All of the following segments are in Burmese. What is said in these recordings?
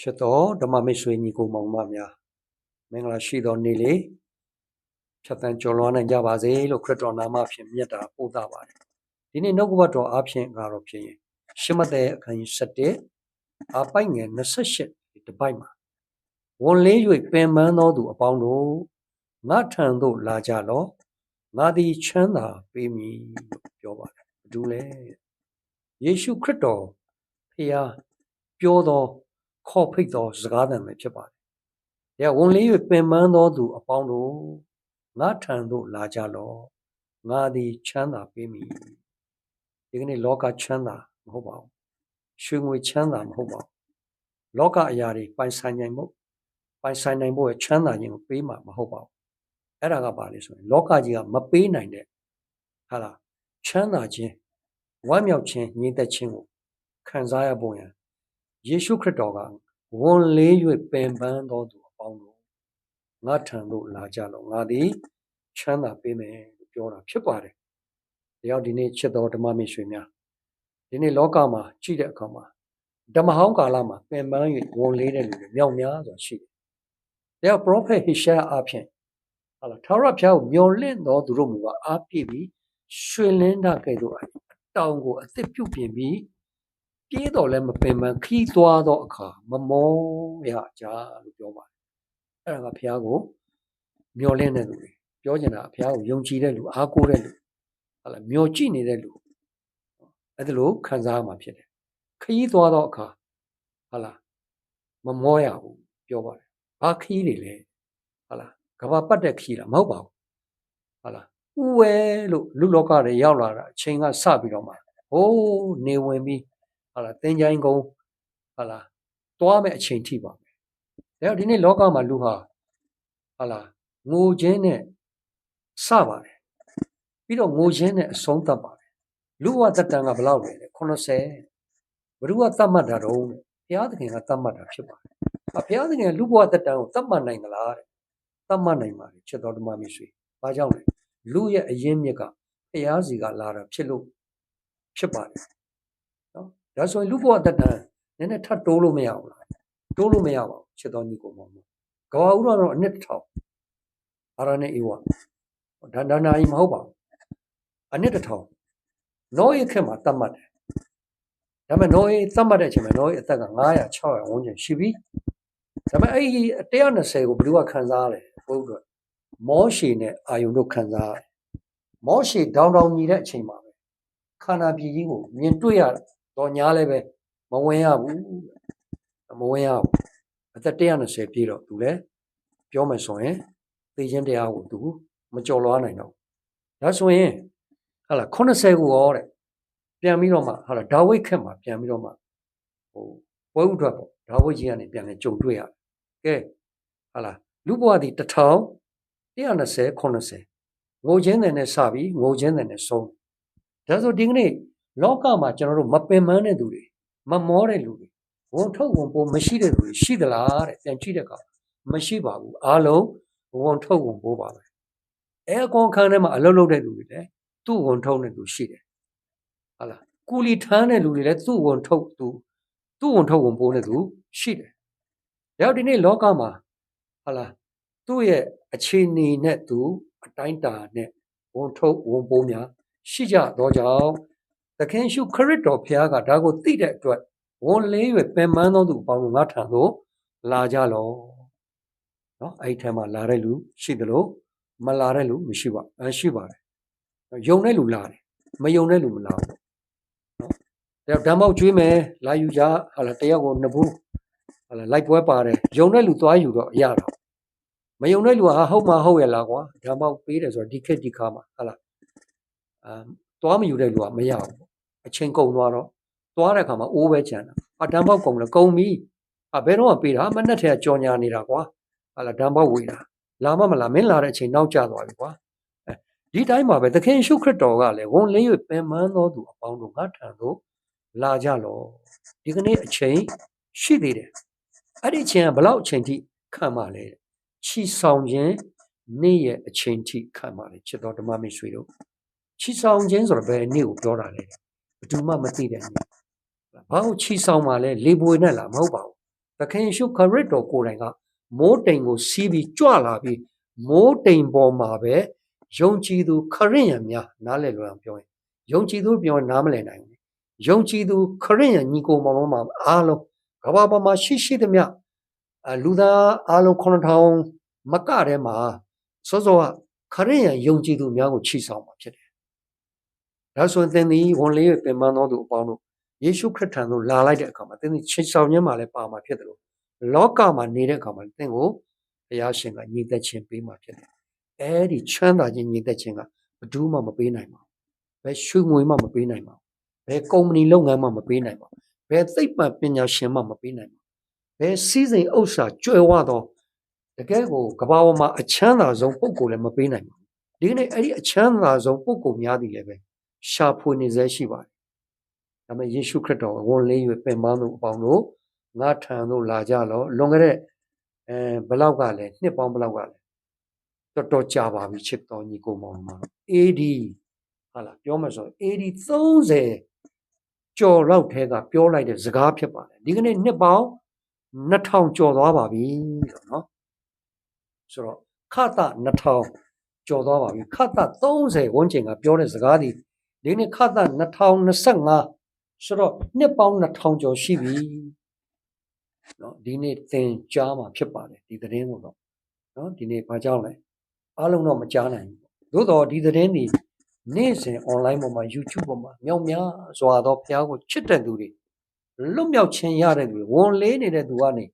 ချစ်တော်ဓမ္မမိတ်ဆွေညီကိုမောင်မများမင်္ဂလာရှိသောနေ့လေးဖြတ်တန်းကျော်လွှားနိုင်ကြပါစေလို့ခရစ်တော်နာမဖြင့်မြတ်တာပို့သပါတယ်ဒီနေ့နှုတ်ကပတ်တော်အားဖြင့်ကတော့ဖြစ်ရင်ရှမသက်အခန်းကြီး7အပိုက်ငယ်28ဒီပိုက်မှာဝန်လေး၍ပင်ပန်းသောသူအပေါင်းတို့ငါထံသို့လာကြလော့ငါသည်ချမ်းသာပေးမည်လို့ပြောပါတယ်ဘာတူလဲယေရှုခရစ်တော်ဖျားပြောသော ခေါ်ဖိတ်သောစကားသံပဲဖြစ်ပါတယ်။ဒါဝန်လေး၍ပင်ပန်းသောသူအပေါင်းတို့ငါထံသို့လာကြလော့။ငါသည်ချမ်းသာပေးမည်။ဒီကနေ့လောကချမ်းသာမဟုတ်ပါဘူး။ရွှေငွေချမ်းသာမဟုတ်ပါဘူး။လောကအရာတွေပိုင်ဆိုင်နိုင်မှုပိုင်ဆိုင်နိုင်ဖို့ချမ်းသာခြင်းကိုပေးမှာမဟုတ်ပါဘူး။အဲ့ဒါကပါလေဆိုရင်လောကကြီးကမပေးနိုင်တဲ့ဟာလားချမ်းသာခြင်းဝမ်းမြောက်ခြင်းညီသက်ခြင်းကိုခံစားရဖို့ရန် ယေရှုခရစ်တော်ကဝန်လေး၍ပင်ပန်းသောသူအပေါင်းတို့ငါထံသို့လာကြလော့ငါသည်ချမ်းသာပေးမယ်လို့ပြောတာဖြစ်ပါတယ်။ဒါကြောင့်ဒီနေ့ချစ်တော်ဓမ္မမိတ်ဆွေများဒီနေ့လောကမှာကြည့်တဲ့အခါမှာဓမ္မဟောင်းကာလမှာပင်ပန်း၍ဝန်လေးတဲ့လူတွေမြောက်များစွာရှိတယ်။ဒါကြောင့် prophet Hishaya အဖြစ်ဟာလာထာဝရဘုရားကိုမျော်လင့်တော်သူတို့မူကအားပြည့်ပြီးရွှေလင်းတာကဲ့သို့အတောင်ကိုအသစ်ပြုတ်ပြင်ပြီး ပြေးတော်လည်းမပင်ပန်းခီးသွားသောအခါမမောရကြလို့ပြောပါတယ်အဲ့ဒါကဘုရားကိုမျော်လင့်တဲ့လူတွေပြောချင်တာဘုရားကိုယုံကြည်တဲ့လူအားကိုးတဲ့လူဟာလာမျော်ကြည့်နေတဲ့လူအဲ့ဒါလိုခံစားရမှာဖြစ်တယ်ခီးသွားသောအခါဟာလာမမောရဘူးပြောပါတယ်ဘာခီးတွေလဲဟာလာကဘာပတ်တဲ့ခီးလားမဟုတ်ပါဘူးဟာလာဥဝဲလို့လူလောကတွေရောက်လာတာအချိန်ကစပြီးတော့မှဟိုးနေဝင်ပြီး ဟာလာသင်ချိုင်းကုန်းဟာလာသွားမဲ့အချိန်ထိပါပဲဒါကြောင့်ဒီနေ့လောကမှာလူဟာဟာလာငိုခြင်းနဲ့စပါတယ်ပြီးတော့ငိုခြင်းနဲ့အဆုံးသတ်ပါတယ်လူဝတ္တန်ကဘယ်လောက်လဲ80ဘ누구ကသတ်မှတ်တာတော့ဘုရားသခင်ကသတ်မှတ်တာဖြစ်ပါတယ်အဘုရားသခင်ကလူဘဝတ္တန်ကိုသတ်မှတ်နိုင်သလားတဲ့သတ်မှတ်နိုင်ပါတယ်ချက်တော်ဓမ္မမိတ်ဆွေဘာကြောင့်လဲလူရဲ့အရင်းမြစ်ကဘုရားစီကလာတာဖြစ်လို့ဖြစ်ပါတယ်နော် ဒါဆိုရင်လူဘဝတ္တန်နည်းနည်းထပ်တိုးလို့မရဘူးလားတိုးလို့မရပါဘူးချက်တော်ညီကိုမောင်မောင်ကဘာဦးတော့အနှစ်တစ်ထောင်အာရနဲ့အေဝဒါဒါနာကြီးမဟုတ်ပါဘူးအနှစ်တစ်ထောင်နောရဲ့ခက်မှာတတ်မှတ်တယ်ဒါပေမဲ့နောရဲ့တတ်မှတ်တဲ့အချိန်မှာနောရဲ့အသက်က900 600ဝန်းကျင်ရှိပြီဒါပေမဲ့အဲ့ဒီ120ကိုဘယ်သူကခံစားရလဲဘုရားမောရှေနဲ့အာယုန်တို့ခံစားရတယ်မောရှေဒေါင်တောင်ညီတဲ့အချိန်မှာပဲခန္ဓာပြည်ကြီးကိုမြင်တွေ့ရ တော့ညာလည်းပဲမဝင်ရဘူးမဝင်ရဘူးအသက်120ပြည့်တော့သူလည်းပြောမယ်ဆိုရင်သိချင်းတရားကိုသူမကြော်လွားနိုင်တော့ဒါဆိုရင်ဟာလာ80ကိုရောတဲ့ပြန်ပြီးတော့မှဟာလာဒါဝိတ်ခက်မှာပြန်ပြီးတော့မှဟိုပွဲဥထွက်ပေါ့ဒါဝိတ်ကြီးကနေပြန်လဲကြုံတွေ့ရတယ်ကဲဟာလာလူဘဝဒီ1000 120 80ငိုချင်းတဲ့နဲ့စပြီးငိုချင်းတဲ့နဲ့ဆုံးဒါဆိုဒီကနေ့ လောကမှာကျွန်တော်တို့မပင်ပန်းတဲ့သူတွေမမောတဲ့လူတွေဝန်ထုတ်ဝန်ပိုးမရှိတဲ့လူတွေရှိသလားတဲ့ပြန်ကြည့်တဲ့အခါမရှိပါဘူးအားလုံးဝန်ထုတ်ဝန်ပိုးပါပဲအဲအကောင်ခန်းထဲမှာအလုပ်လုပ်တဲ့လူတွေလည်းသူ့ဝန်ထုတ်တဲ့လူရှိတယ်ဟာလားကူလီထမ်းတဲ့လူတွေလည်းသူ့ဝန်ထုတ်သူသူ့ဝန်ထုတ်ဝန်ပိုးတဲ့သူရှိတယ်ဒါဒီနေ့လောကမှာဟာလားသူ့ရဲ့အခြေအနေနဲ့သူအတိုင်းတာနဲ့ဝန်ထုတ်ဝန်ပိုးများရှိကြတော့ကြောင့် သခင်ရှုခရစ်တော်ဖျားကဒါကိုသိတဲ့အတွက်ဝန်လေးရွယ်ပင်ပန်းသောသူအပေါင်းတို့ငါထံသို့လာကြလောနော်အဲ့ဒီထဲမှာလာတဲ့လူရှိသလိုမလာတဲ့လူမရှိပါအဲရှိပါတယ်ယုံတဲ့လူလာတယ်မယုံတဲ့လူမလာဘူးနော်ဒါဓမ္မောက်ကျွေးမယ်လာယူကြဟာလာတယောက်ကိုနှစ်ဘူးဟာလာလိုက်ပွဲပါတယ်ယုံတဲ့လူသွားယူတော့ရတာမယုံတဲ့လူကဟာဟုတ်မှာဟုတ်ရလားကွာဓမ္မောက်ပေးတယ်ဆိုတော့ဒီခက်ဒီခါမှာဟာလာအာ သွားမယူတဲ့လူကမရဘူးအချိန်ကုန်သွားတော့သွားတဲ့အခါမှာအိုးပဲချန်တာအတန်းပေါက်ကုန်တယ်ကုန်ပြီအဘယ်တော့မှပေးတာမနဲ့ထဲကြော်ညာနေတာကွာဟာလာဓမ္မောက်ဝေတာလာမမလာမင်းလာတဲ့အချိန်နောက်ကျသွားပြီကွာအဲဒီတိုင်းမှာပဲသခင်ရှုခရစ်တော်ကလည်းဝန်လေး၍ပင်ပန်းသောသူအပေါင်းတို့ငါထံသို့လာကြလောဒီကနေ့အချိန်ရှိသေးတယ်အဲ့ဒီအချိန်ကဘလောက်အချိန်ထိခံပါလဲချီဆောင်ခြင်းနေ့ရဲ့အချိန်ထိခံပါလေချစ်တော်ဓမ္မမိတ်ဆွေတို့ ချီဆောင်ခြင်းဆိုတော့ဘယ်နေ့ကိုပြောတာလဲဘယ်သူမှမသိတဲ့နေ့ဘာလို့ချီဆောင်ပါလဲလေပွေနဲ့လားမဟုတ်ပါဘူးသခင်ယေရှုခရစ်တော်ကိုယ်တိုင်ကမိုးတိမ်ကိုစီးပြီးကြွလာပြီးမိုးတိမ်ပေါ်မှာပဲယုံကြည်သူခရစ်ယာန်များနားလည်လွယ်အောင်ပြောရင်ယုံကြည်သူပြောရင်နားမလည်နိုင်ဘူးယုံကြည်သူခရစ်ယာန်ညီကိုမောင်မောင်မှာအားလုံးကမ္ဘာပေါ်မှာရှိရှိသမျှအလူသားအားလုံး9000မကထဲမှာစောစောကခရစ်ယာန်ယုံကြည်သူများကိုချီဆောင်မှာဖြစ်တယ်။ ဒါဆိုရင်သင်သည်ဝန်လေးပင်ပန်းသောသူအပေါင်းတို့ယေရှုခရစ်ထံသို့လာလိုက်တဲ့အခါမှာသင်သည်ချီဆောင်ခြင်းမှာလည်းပါမှာဖြစ်တယ်လို့လောကမှာနေတဲ့အခါမှာသင်ကိုဘုရားရှင်ကညီသက်ခြင်းပေးမှာဖြစ်တယ်။အဲဒီချမ်းသာခြင်းညီသက်ခြင်းကဘယ်သူမှမပေးနိုင်ပါဘူး။ဘယ်ရွှေငွေမှမပေးနိုင်ပါဘူး။ဘယ်ကုမ္ပဏီလုပ်ငန်းမှမပေးနိုင်ပါဘူး။ဘယ်သိပ္ပံပညာရှင်မှမပေးနိုင်ပါဘူး။ဘယ်စည်းစိမ်ဥစ္စာကြွယ်ဝသောတကယ်ကိုကမ္ဘာပေါ်မှာအချမ်းသာဆုံးပုဂ္ဂိုလ်လည်းမပေးနိုင်ပါဘူး။ဒီကနေ့အဲ့ဒီအချမ်းသာဆုံးပုဂ္ဂိုလ်များသည်လည်းပဲ ရှာဖွေနေဆဲရှိပါတယ်။ဒါပေမဲ့ယေရှုခရစ်တော်ဝန်လေး၍ပင်ပန်းသူအပေါင်းတို့ငါထံသို့လာကြလော့လွန်ခဲ့တဲ့အဲဘလောက်ကလည်းနှစ်ပေါင်းဘလောက်ကလည်းတော်တော်ကြာပါပြီချစ်တော်ညီကိုမောင်မတော် AD ဟာလားပြောမှဆို AD 30ကျော်လောက်ထဲကပြောလိုက်တဲ့စကားဖြစ်ပါတယ်ဒီကနေ့နှစ်ပေါင်း2000ကျော်သွားပါပြီဆိုတော့ဆိုတော့ခတ2000ကျော်သွားပါပြီခတ30ဝန်းကျင်ကပြောတဲ့စကားဒီ ဒီနေ့ခတ2025ဆိုတော့နှစ်ပေါင်း2000ကျော်ရှိပြီနော်ဒီနေ့သင်ကြားမှာဖြစ်ပါတယ်ဒီသတင်းကိုတော့နော်ဒီနေ့ဘာကြောင့်လဲအားလုံးတော့မကြားနိုင်ဘူးသို့တော့ဒီသတင်းဒီနေ့စဉ် online ပေါ်မှာ YouTube ပေါ်မှာမြောက်များစွာသောဘုရားကိုချစ်တဲ့သူတွေလွတ်မြောက်ခြင်းရတဲ့သူတွေဝန်လေးနေတဲ့သူကနေ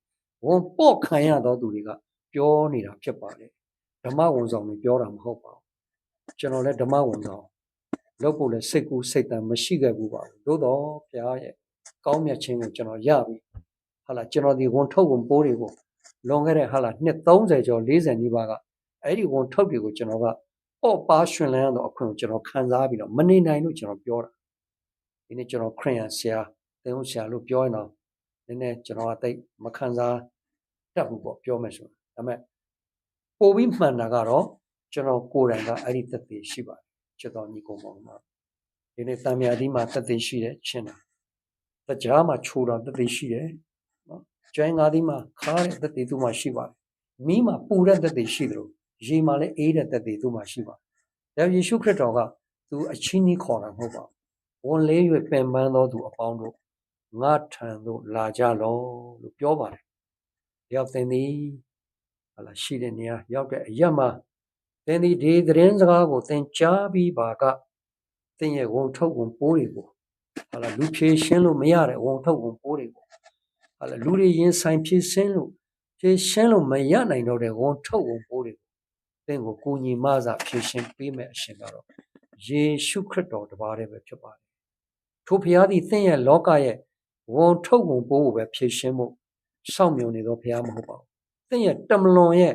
ဝန်ပေါ့ခံရသောသူတွေကပြောနေတာဖြစ်ပါတယ်ဓမ္မဝန်ဆောင်တွေပြောတာမဟုတ်ပါဘူးကျွန်တော်လည်းဓမ္မဝန်ဆောင် လုပ်ဖို့လည်းစိတ်ကူးစိတ်တမ်းမရှိခဲ့ဘူးပါဘူးသို့တော့ဘုရားရဲ့ကောင်းမြတ်ခြင်းကိုကျွန်တော်ရပြီဟာလာကျွန်တော်ဒီဝန်ထုတ်ဝန်ပိုးတွေကိုလွန်ခဲ့တဲ့ဟာလာနှစ်30ကျော်40နီးပါးကအဲ့ဒီဝန်ထုတ်တွေကိုကျွန်တော်ကပေါ့ပါရှင်လန်းတော့အခွင့်ကိုကျွန်တော်ခံစားပြီးတော့မနေနိုင်လို့ကျွန်တော်ပြောတာဒီနေ့ကျွန်တော်ခရိယန်ဆရာသင်ဟုတ်ဆရာလို့ပြောရင်တော့နည်းနည်းကျွန်တော်ကတိတ်မခံစားတတ်ဘူးပေါ့ပြောမယ်ဆိုရင်ဒါပေမဲ့ပို့ပြီးမှန်တာကတော့ကျွန်တော်ကိုယ်တိုင်ကအဲ့ဒီသက်သေရှိပါတယ် ချစ်တော်ညီကောင်မောင်မှာဒီနေ့တံမြာဒီမှာသက်သေရှိတယ်ရှင်းတာတကြားမှာခြူတာသက်သေရှိတယ်နော်ကျွမ်းငါးဒီမှာခါတဲ့သက်သေသူမှရှိပါတယ်မီးမှာပူတဲ့သက်သေရှိတယ်လို့ရေမှာလည်းအေးတဲ့သက်သေသူမှရှိပါတယ်ဒါယေရှုခရစ်တော်ကသူအချင်းကြီးခေါ်တာမဟုတ်ပါဘူးဝန်လေး၍ပင်ပန်းသောသူအပေါင်းတို့ငါထံသို့လာကြလော့လို့ပြောပါတယ်ရောက်သင်သည်ဟာလာရှိတဲ့နေရာရောက်တဲ့အရက်မှာ သင်သည်ဒီသတင်းစကားကိုသင်ကြားပြီးပါကသင်ရဲ့ဝန်ထုတ်ဝန်ပိုးတွေကိုဟာလာလူဖြေရှင်းလို့မရတဲ့ဝန်ထုတ်ဝန်ပိုးတွေကိုဟာလာလူတွေရင်ဆိုင်ဖြေရှင်းလို့ဖြေရှင်းလို့မရနိုင်တော့တဲ့ဝန်ထုတ်ဝန်ပိုးတွေကိုသင်ကိုကိုညီမစာဖြေရှင်းပေးမယ်အရှင်ကတော့ယေရှုခရစ်တော်တပါးတည်းပဲဖြစ်ပါတယ်ထိုဖျားသည်သင်ရဲ့လောကရဲ့ဝန်ထုတ်ဝန်ပိုးကိုပဲဖြေရှင်းဖို့စောင့်မျှော်နေတော့ဖျားမဟုတ်ပါဘူးသင်ရဲ့တမလွန်ရဲ့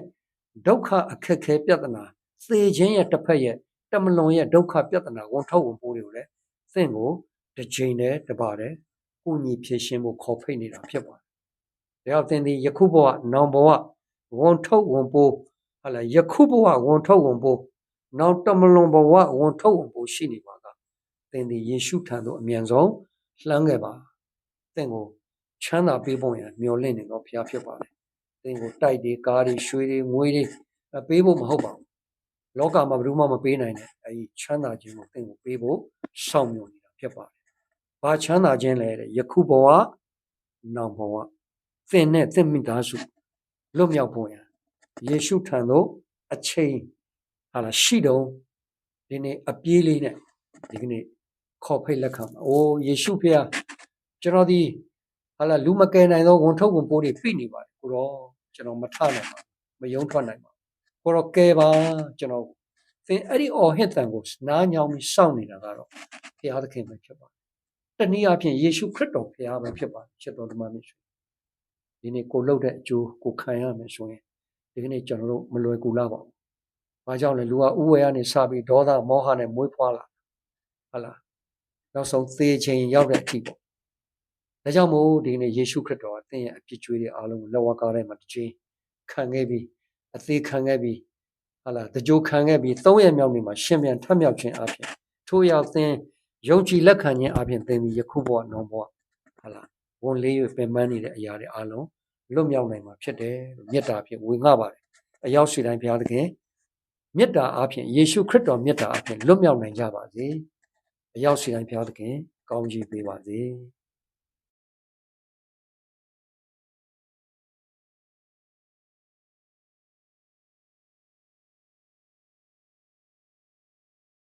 ဒုက္ခအခက်ခဲပြဿနာသေခြင်းရဲ့တစ်ဖက်ရဲ့တမလွန်ရဲ့ဒုက္ခပြဿနာဝန်ထုတ်ဝန်ပိုးတွေကိုလည်းသင်ကိုတစ်ချိန်တည်းတပါတည်းကိုညီဖြည့်ရှင်းဖို့ခေါ်ဖိတ်နေတာဖြစ်ပါတယ်။ဒါကြောင့်သင်ဒီယခုဘဝနောင်ဘဝဝန်ထုတ်ဝန်ပိုးဟာလာယခုဘဝဝန်ထုတ်ဝန်ပိုးနောက်တမလွန်ဘဝဝန်ထုတ်ဝန်ပိုးရှိနေပါကသင်ဒီယေရှုထံသို့အမြန်ဆုံးလှမ်းခဲ့ပါသင်ကိုချမ်းသာပေးဖို့ရန်မျှော်လင့်နေတော့ဘုရားဖြစ်ပါတယ်။ သင်ကိုတိုက်တွေကားတွေရွှေတွေငွေတွေပေးဖို့မဟုတ်ပါဘူး။လောကမှာဘယ်သူမှမပေးနိုင်တဲ့အဲဒီချမ်းသာခြင်းကိုသင်ကိုပေးဖို့စောင့်မျှော်နေတာဖြစ်ပါတယ်။ဘာချမ်းသာခြင်းလဲတဲ့ယခုဘဝနောင်ဘဝသင်နဲ့သင်မိသားစုလွတ်မြောက်ဖို့ရန်ယေရှုထံသို့အချိန်ဟာလာရှိတော့ဒီနေ့အပြေးလေးနဲ့ဒီကနေ့ခေါ်ဖိတ်လက်ခံပါ။အိုးယေရှုဖေဟာကျွန်တော်ဒီဟာလာလူမကယ်နိုင်သောဝန်ထုတ်ဝန်ပိုးတွေပြိနေပါတယ်ကိုတော့ ကျွန်တော်မထနိုင်ပါဘူးမယုံထွက်နိုင်ပါဘူးကိုတော့ကယ်ပါကျွန်တော်သင်အဲ့ဒီအော်ဟစ်တန်ကိုနားညောင်းပြီးစောင့်နေတာကတော့ဘုရားသခင်ပဲဖြစ်ပါတယ်တနည်းအားဖြင့်ယေရှုခရစ်တော်ဘုရားပဲဖြစ်ပါတယ်ချစ်တော်ဓမ္မမိတ်ဆွေဒီနေ့ကိုလှုပ်တဲ့အကျိုးကိုခံရမယ်ဆိုရင်ဒီကနေ့ကျွန်တော်တို့မလွယ်ကူလာပါဘူး။ဘာကြောင့်လဲလူကဥဝဲကနေစပြီးဒေါသမောဟနဲ့မွေးဖွားလာဟုတ်လားနောက်ဆုံးသေချိန်ရောက်တဲ့အထိပေါ့ ဒါကြောင့်မို့ဒီနေ့ယေရှုခရစ်တော်ကသင်ရဲ့အပြစ်ကြွေးတွေအားလုံးကိုလက်ဝါးကားထဲမှာတစ်ချိန်ခံခဲ့ပြီးအသေးခံခဲ့ပြီးဟာလာတကြိုခံခဲ့ပြီးသုံးရမြောက်နေမှာရှင်ပြန်ထမြောက်ခြင်းအပြင်ထို့ရောက်သင်ယုံကြည်လက်ခံခြင်းအပြင်သင်ဒီယခုဘဝနောဘဝဟာလာဝန်လေး၍ပင်ပန်းနေတဲ့အရာတွေအားလုံးလွတ်မြောက်နိုင်မှာဖြစ်တယ်လို့မေတ္တာဖြင့်ဝေငှပါတယ်အရောက်စီတိုင်းဘုရားသခင်မေတ္တာအားဖြင့်ယေရှုခရစ်တော်မေတ္တာအားဖြင့်လွတ်မြောက်နိုင်ကြပါစေအရောက်စီတိုင်းဘုရားသခင်ကောင်းချီးပေးပါစေ